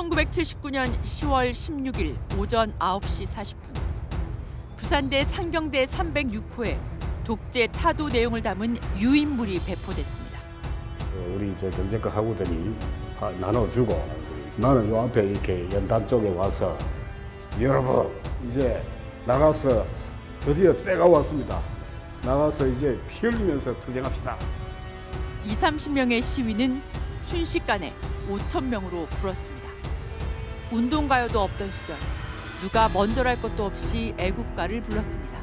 1979년 10월 16일 오전 9시 40분 부산대 상경대 306호에 독재 타도 내용을 담은 유인물이 배포됐습니다. 어, 우리 이제 경제과 학우들이 아, 나눠주고 나는 요 앞에 이렇게 연단 쪽에 와서 여러분 이제 나가서 드디어 때가 왔습니다. 나가서 이제 피 흘리면서 투쟁합시다. 2, 30명의 시위는 순식간에 5천 명으로 불었습니다. 운동가요도 없던 시절 누가 먼저랄 것도 없이 애국가를 불렀습니다.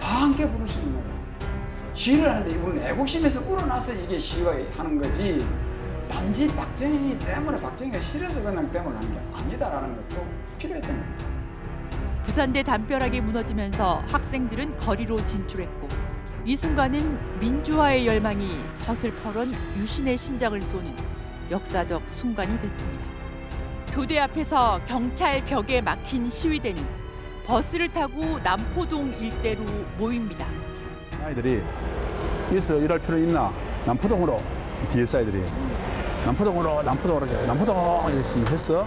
다 함께 부를 수 있는 거예요. 시위를 하는데 이분은 애국심에서 우러나서 이게 시위가 하는 거지. 단지 박정희 때문에 박정희가 싫어서 그냥 때문에 하는 게 아니다라는 것도 필요했던 거예요. 부산대 담벼락이 무너지면서 학생들은 거리로 진출했고 이 순간은 민주화의 열망이 서슬퍼런 유신의 심장을 쏘는 역사적 순간이 됐습니다. 교대 앞에서 경찰 벽에 막힌 시위대는 버스를 타고 남포동 일대로 모입니다. 아이들이 여기서 일할 필요 있나? 남포동으로 뒤에서 아이들이 남포동으로 남포동으로 남포동 열심히 했어.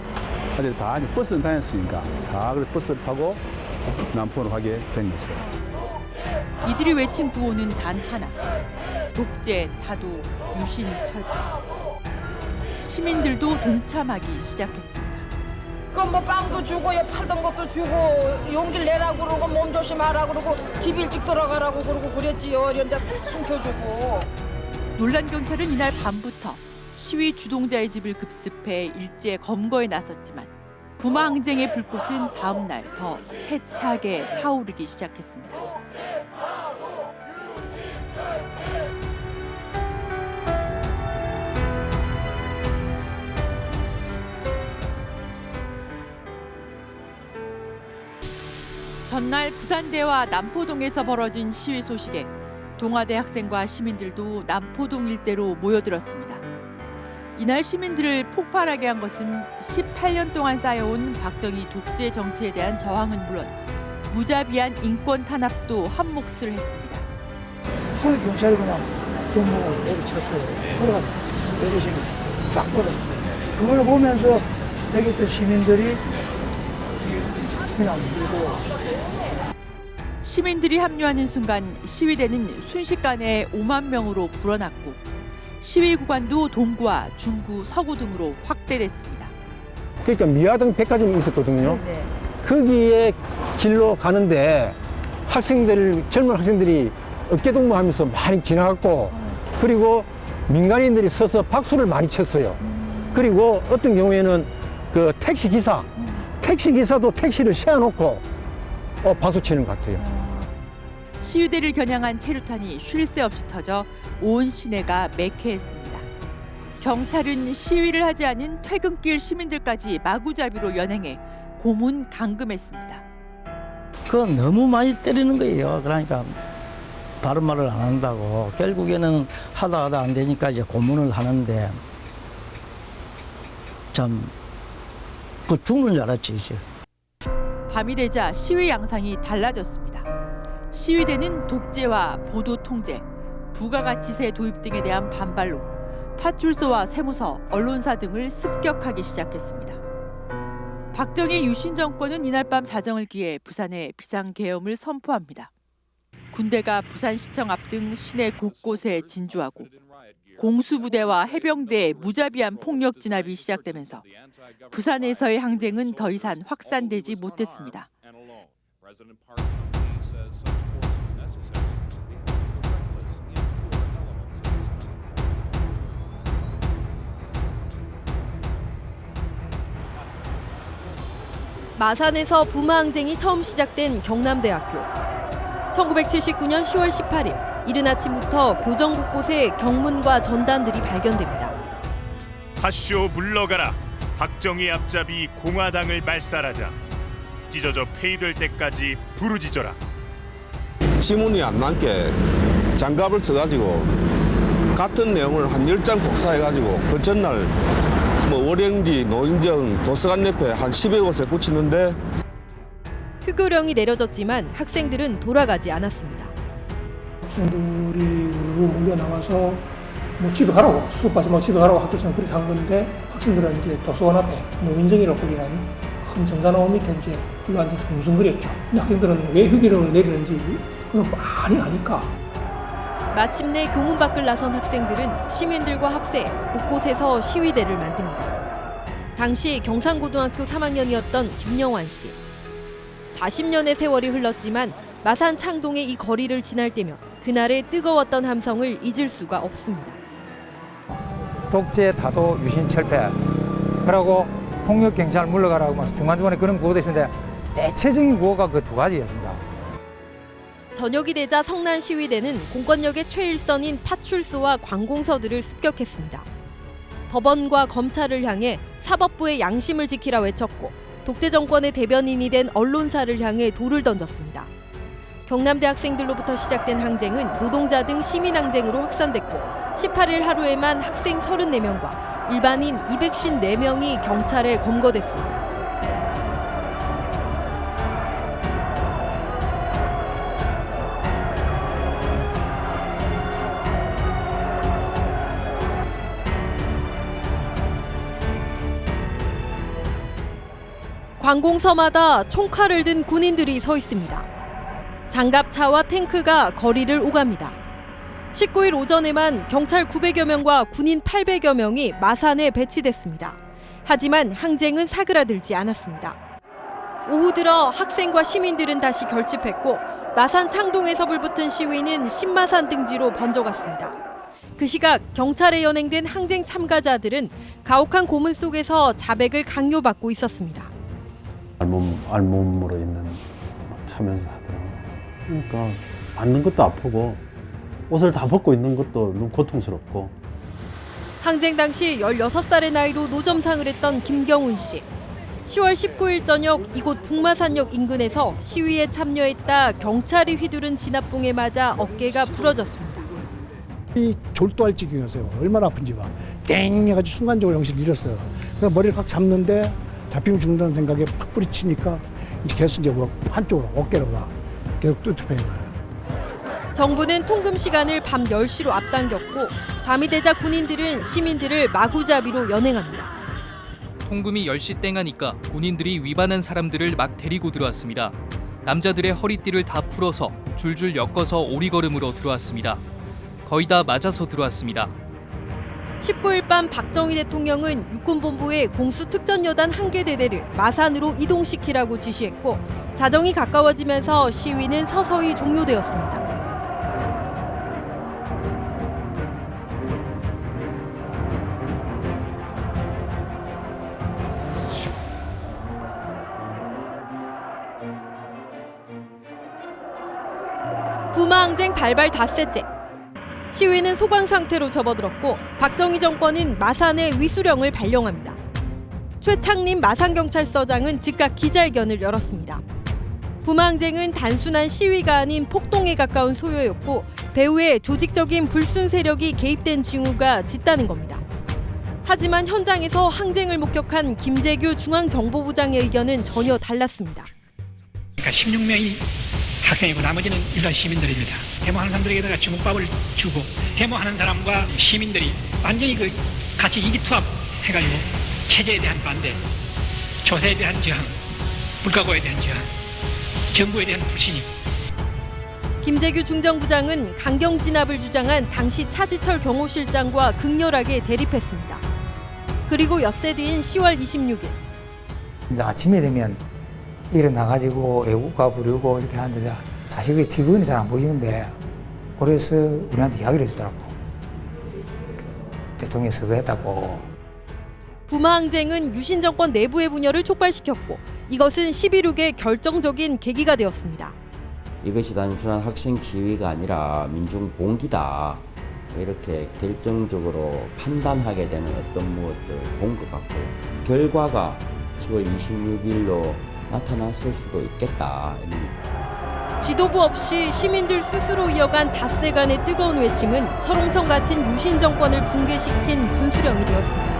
아이들이 다 버스는 다녔으니까 다 버스를 타고 남포로 가게 된 거죠. 이들이 외친 구호는 단 하나. 독재, 타도, 유신, 철폐. 시민들도 동참하기 시작했습니다. 그뭐 빵도 주고 얘 팔던 것도 주고 용기를 내라고 그러고 몸 조심하라 그러고 집 일찍 들어가라고 그러고 그랬지요 이런데 숨겨주고 놀란 경찰은 이날 밤부터 시위 주동자의 집을 급습해 일제 검거에 나섰지만 부마 항쟁의 불꽃은 다음 날 더 세차게 타오르기 시작했습니다. 전날 부산대와 남포동에서 벌어진 시위 소식에 동아대 학생과 시민들도 남포동 일대로 모여들었습니다. 이날 시민들을 폭발하게 한 것은 18년 동안 쌓여온 박정희 독재 정치에 대한 저항은 물론 무자비한 인권 탄압도 한 몫을 했습니다. 거기 경찰이 그냥 경무를 내리쳤어요. 걸어가서 내리시면 쫙 걸었어요. 그걸 보면서 여기 있던 시민들이 그냥 밀고 시민들이 합류하는 순간 시위대는 순식간에 5만 명으로 불어났고 시위 구간도 동구와 중구, 서구 등으로 확대됐습니다. 그러니까 미화동 백화점이 있었거든요. 거기에 길로 가는데 학생들 젊은 학생들이 어깨동무하면서 많이 지나갔고 그리고 민간인들이 서서 박수를 많이 쳤어요. 그리고 어떤 경우에는 그 택시 기사, 택시 기사도 택시를 세워놓고 어, 박수 치는 것 같아요. 시위대를 겨냥한 체류탄이 쉴 새 없이 터져 온 시내가 매캐했습니다. 경찰은 시위를 하지 않은 퇴근길 시민들까지 마구잡이로 연행해 고문 감금했습니다. 그건 너무 많이 때리는 거예요. 그러니까 바른 말을 안 한다고 결국에는 하다 하다 안 되니까 이제 고문을 하는데 참 그 죽는 줄 알았지 이제. 밤이 되자 시위 양상이 달라졌습니다. 시위대는 독재와 보도 통제, 부가가치세 도입 등에 대한 반발로 파출소와 세무서, 언론사 등을 습격하기 시작했습니다. 박정희 유신 정권은 이날 밤 자정을 기해 부산에 비상 계엄을 선포합니다. 군대가 부산시청 앞 등 시내 곳곳에 진주하고 공수부대와 해병대의 무자비한 폭력 진압이 시작되면서 부산에서의 항쟁은 더 이상 확산되지 못했습니다. 마산에서 부마 항쟁이 처음 시작된 경남대학교. 1979년 10월 18일 이른 아침부터 교정 곳곳에 경문과 전단들이 발견됩니다. 하쇼 물러가라 박정희 앞잡이 공화당을 말살하자 찢어져 폐위될 때까지 부르짖어라 지문이 안 남게 장갑을 써가지고 같은 내용을 한 열 장 복사해가지고 그 전날 뭐 월영지, 노인정, 도서관 옆에 한 10여 곳에 붙이는데 휴교령이 내려졌지만 학생들은 돌아가지 않았습니다. 학생들이 우르르 몰려 나와서 뭐 집에 가라고 수업 빠지면 집에 가라고 학교에서는 그렇게 한 건데 학생들은 이제 도서관 앞에 노민정이라고 불리는 큰 정자나무 밑에 이제 불러앉아서 뭉성거렸죠. 근데 학생들은 왜 휴교령을 내리는지 그건 많이 아니까 마침내 교문 밖을 나선 학생들은 시민들과 합세 곳곳에서 시위대를 만듭니다. 당시 경상고등학교 3학년이었던 김영환 씨. 40년의 세월이 흘렀지만 마산 창동의 이 거리를 지날 때면 그날의 뜨거웠던 함성을 잊을 수가 없습니다. 독재, 다도, 유신, 철폐. 그러고 폭력 경찰 물러가라고 막 중간중간에 그런 구호도 있었는데 대체적인 구호가 그 두 가지였습니다. 저녁이 되자 성난 시위대는 공권력의 최일선인 파출소와 관공서들을 습격했습니다. 법원과 검찰을 향해 사법부의 양심을 지키라 외쳤고 독재 정권의 대변인이 된 언론사를 향해 돌을 던졌습니다. 경남대 학생들로부터 시작된 항쟁은 노동자 등 시민 항쟁으로 확산됐고 18일 하루에만 학생 34명과 일반인 254명이 경찰에 검거됐습니다. 관공서마다 총칼을 든 군인들이 서 있습니다. 장갑차와 탱크가 거리를 오갑니다. 19일 오전에만 경찰 900여 명과 군인 800여 명이 마산에 배치됐습니다. 하지만 항쟁은 사그라들지 않았습니다. 오후 들어 학생과 시민들은 다시 결집했고 마산 창동에서 불붙은 시위는 신마산 등지로 번져갔습니다. 그 시각 경찰에 연행된 항쟁 참가자들은 가혹한 고문 속에서 자백을 강요받고 있었습니다. 알몸 알몸으로 있는 차면서 하더라고. 그러니까 앉는 것도 아프고 옷을 다 벗고 있는 것도 너무 고통스럽고 항쟁 당시 16살의 나이로 노점상을 했던 김경훈 씨. 10월 19일 저녁 이곳 북마산역 인근에서 시위에 참여했다 경찰이 휘두른 진압봉에 맞아 어깨가 부러졌습니다. 이 졸도할 지경이었어요. 얼마나 아픈지 봐. 땡 해가지고 순간적으로 정신을 잃었어요. 그래서 머리를 확 잡는데 잡히면 죽는다는 생각에 팍 뿌리치니까 이제 계속 이제 뭐 한쪽으로 어깨로 가 계속 뚜투해 가요. 정부는 통금 시간을 밤 10시로 앞당겼고 밤이 되자 군인들은 시민들을 마구잡이로 연행합니다. 통금이 10시 땡하니까 군인들이 위반한 사람들을 막 데리고 들어왔습니다. 남자들의 허리띠를 다 풀어서 줄줄 엮어서 오리걸음으로 들어왔습니다. 거의 다 맞아서 들어왔습니다. 19일 밤 박정희 대통령은 육군본부에 공수특전여단 한 개 대대를 마산으로 이동시키라고 지시했고 자정이 가까워지면서 시위는 서서히 종료되었습니다. 부마항쟁 발발 닷새째 시위는 소강 상태로 접어들었고 박정희 정권은 마산에 위수령을 발령합니다. 최창림 마산경찰서장은 즉각 기자회견을 열었습니다. 부마항쟁은 단순한 시위가 아닌 폭동에 가까운 소요였고 배후에 조직적인 불순 세력이 개입된 징후가 짙다는 겁니다. 하지만 현장에서 항쟁을 목격한 김재규 중앙정보부장의 의견은 전혀 달랐습니다. 그러니까 16명이 학생이고 나머지는 일반 시민들입니다. 데모하는 사람들에게다가 주먹밥을 주고 데모하는 사람과 시민들이 완전히 그 같이 이기투합 해가지고 체제에 대한 반대, 조세에 대한 저항, 물가고에 대한 저항, 정부에 대한 불신임, 김재규 중정부장은 강경 진압을 주장한 당시 차지철 경호실장과 극렬하게 대립했습니다. 그리고 엿새 뒤인 10월 26일 이제 아침에 되면 일어나가지고 애국가 부르고 이렇게 하는데 사실 그게 TV는 잘 안 보이는데 그래서 우리한테 이야기를 해주더라고. 대통령이 서거했다고. 부마항쟁은 유신 정권 내부의 분열을 촉발시켰고 이것은 11.6의 결정적인 계기가 되었습니다. 이것이 단순한 학생 시위가 아니라 민중 봉기다. 이렇게 결정적으로 판단하게 되는 어떤 무엇들 본 것 같고 결과가 10월 26일로 나타났을 수도 있겠다. 지도부 없이 시민들 스스로 이어간 닷새 간의 뜨거운 외침은 철옹성 같은 유신 정권을 붕괴시킨 분수령이 되었습니다.